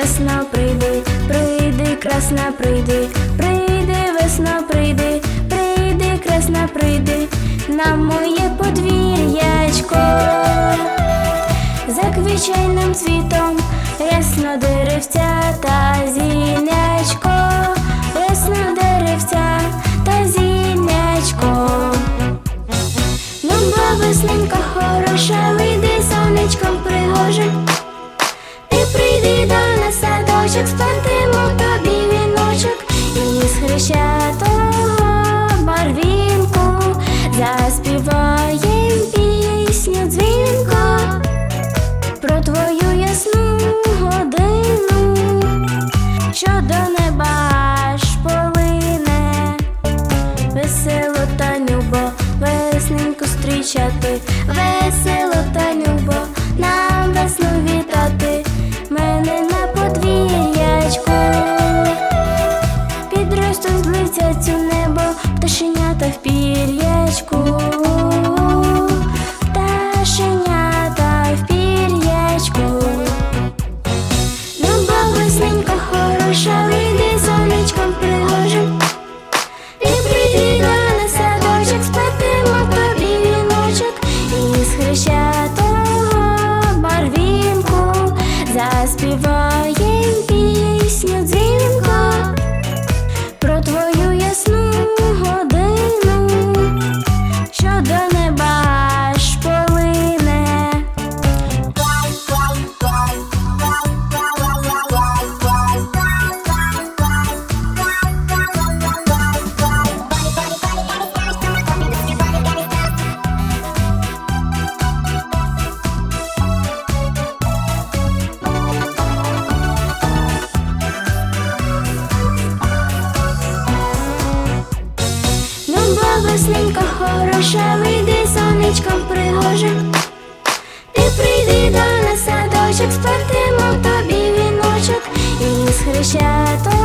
весна, прийди, прийди, красна, прийди, прийди, весна, прийди, прийди, красна, прийди, на моє подвір'ячко, за квічайним цвітом, ясно деревця заспіваєм пісню дзвінко про твою ясну годину, що до неба аж полине. Весело та любо, весненьку зустрічати, заспіваєм Люба весненька хороша, вийди сонечком пригоже, Ти прийди до нас садочок, сплетемо тобі віночок. І з хрещатого